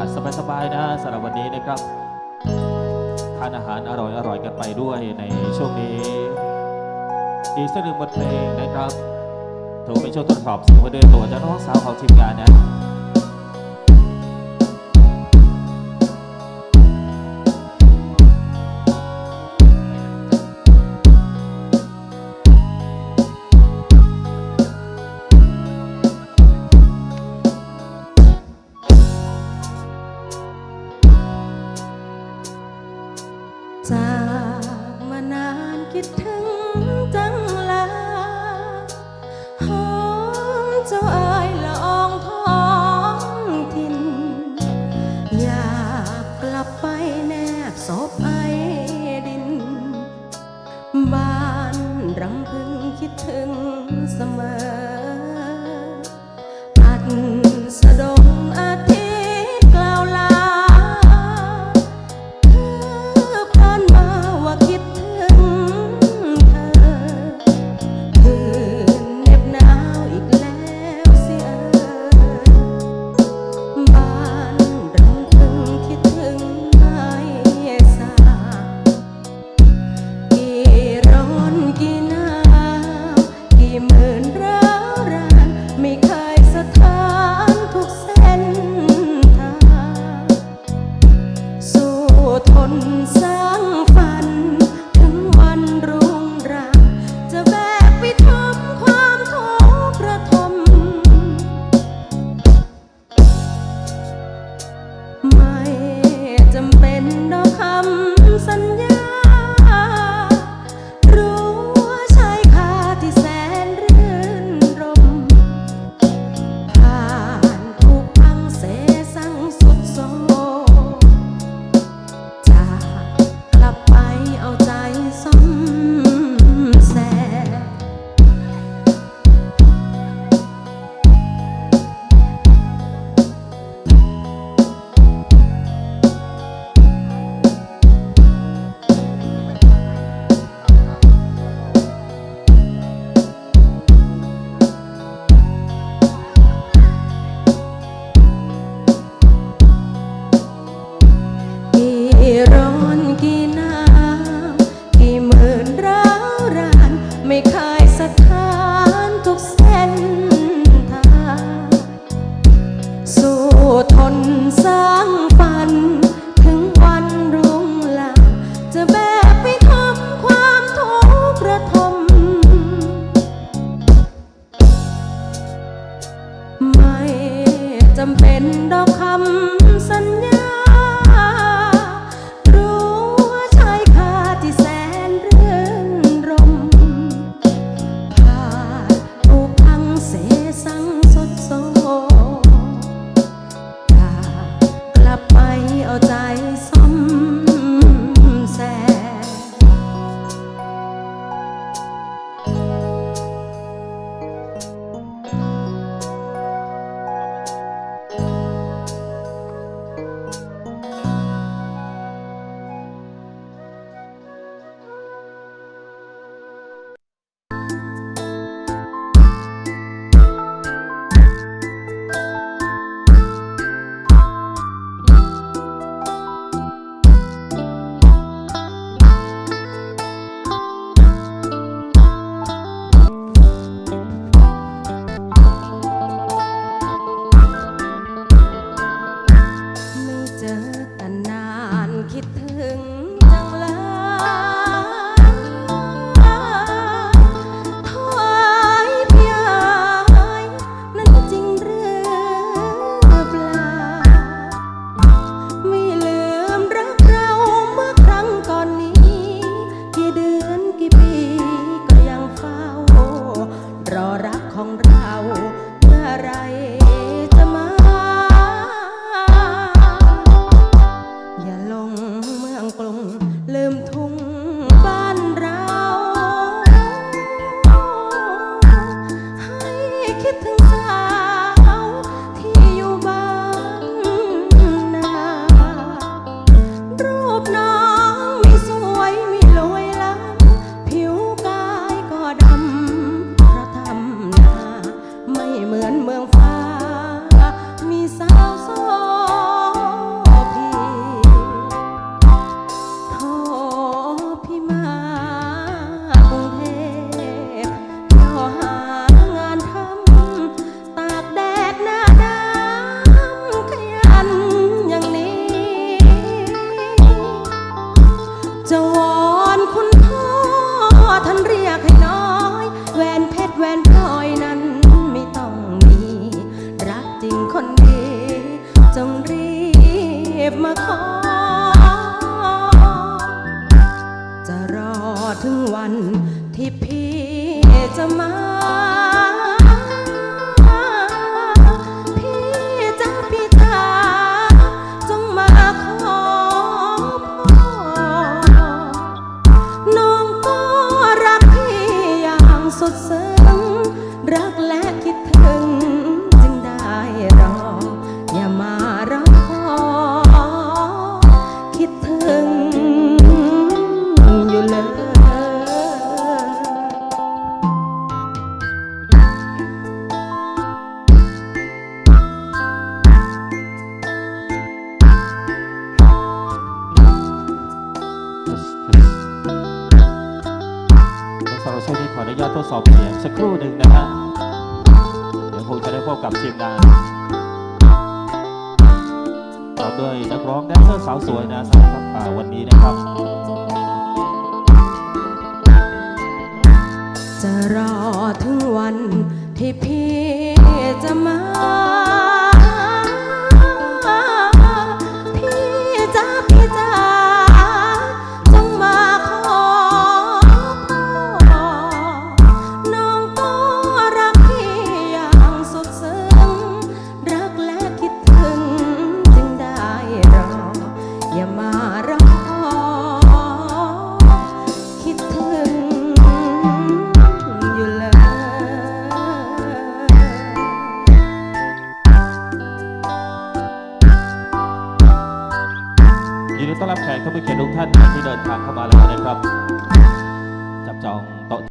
าศสบายๆนะสำหรับวันนี้นะครับทานอาหารอร่อยๆกันไปด้วยในช่วงนี้อีสักหนึ่งบทเพลงนะครับถือว่าเป็นช่วงทดสอบสิ่งมาด้วยตัวเจ้าน้องสาวของทีมงานนะ it took. ร้อนกิน ท่านเรียกให้น้อยแหวนเพชรแหวนพลอยนั้นไม่ต้องมี รักจริงคนดีจงรีบมาขอ จะรอถึงวันที่พี่จะมา ขออนุญาตทดสอบเสียงสักครู่หนึ่งนะฮะเดี๋ยวคงจะได้พบกับทีมงานต่อด้วยนักร้องแดนเซอร์สาวสวยนะสำหรับป่าวันนี้นะครับ จะรอถึงวันที่พี่จะมา